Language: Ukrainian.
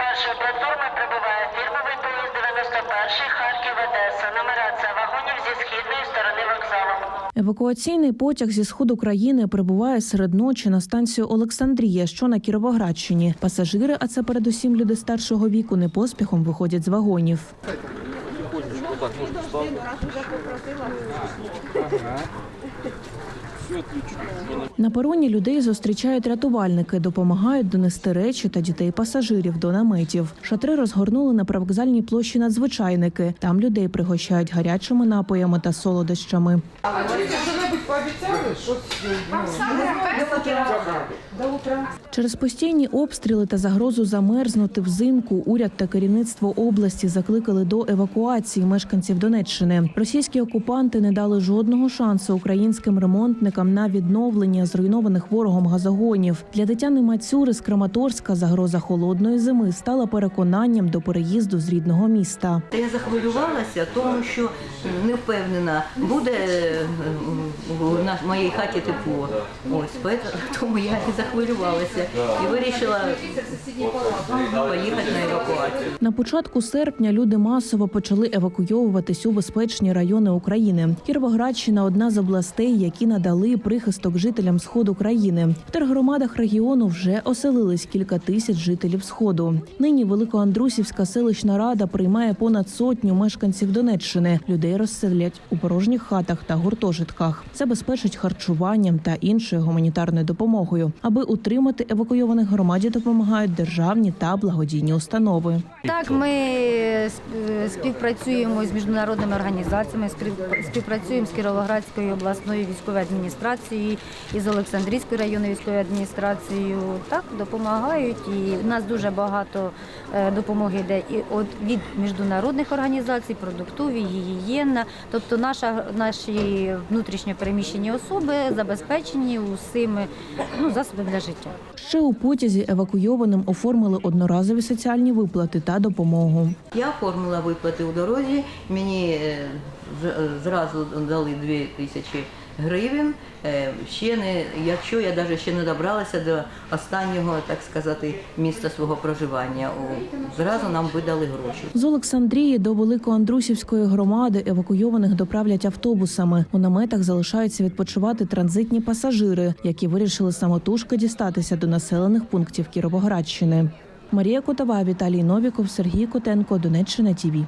першої платформи прибуває фірмовий поїзд 91 Харків Одеса. Нумерація вагонів зі східної сторони вокзалу. Евакуаційний потяг зі сходу країни прибуває серед ночі на станцію Олександрія, що на Кіровоградщині. Пасажири, а це передусім люди старшого віку, не поспіхом виходять з вагонів. На пероні людей зустрічають рятувальники, допомагають донести речі та дітей пасажирів до наметів. Шатри розгорнули на привокзальній площі надзвичайники. Там людей пригощають гарячими напоями та солодощами. Пообіцяли? Через постійні обстріли та загрозу замерзнути взимку уряд та керівництво області закликали до евакуації мешканців Донеччини. Російські окупанти не дали жодного шансу українським ремонтникам на відновлення зруйнованих ворогом газогонів. Для Тетяни Мацюри з Краматорська загроза холодної зими стала переконанням до переїзду з рідного міста. Я захвилювалася, тому що не впевнена, буде е, в на- моїй хаті тепло. Ось тому я і захвилювалася і вирішила поїхати на евакуацію. На початку серпня люди масово почали евакуйовуватись у безпечні райони України. Кіровоградщина одна з областей, які надали прихисток жителям сходу країни. В тергромадах регіону вже оселились кілька тисяч жителів сходу. Нині Великоандрусівська селищна рада приймає понад сотню мешканців Донеччини. Людей розселять у порожніх хатах та гуртожитках, забезпечать харчуванням та іншою гуманітарною допомогою. Аби утримати евакуйованих громаді, допомагають державні та благодійні установи. Так, ми співпрацюємо з міжнародними організаціями, спів- співпрацюємо з Кіровоградською обласною військовою адміністрацією і з Олександрійською районною військовою адміністрацією. Так, допомагають. І в нас дуже багато е, допомоги йде і від міжнародних організацій, продуктові, гігієна. Тобто наша, наші внутрішньо переміщені особи забезпечені усіми ну, засобами для життя. Ще у потязі евакуйованим оформили одноразові соціальні виплати та допомогу. Я оформила виплати у дорозі, мені е, з- зразу дали 2 тисячі гривень. Е, Ще не, якщо я навіть ще не добралася до останнього, так сказати, місця свого проживання, зразу нам видали гроші. З Олександрії до Великоандрусівської громади евакуйованих доправлять автобусами. У наметах залишаються відпочивати транзитні пасажири, які вирішили самотужки дістатися до населених пунктів Кіровоградщини. Марія Котова, Віталій Новіков, Сергій Котенко, Донеччина ТІВІ.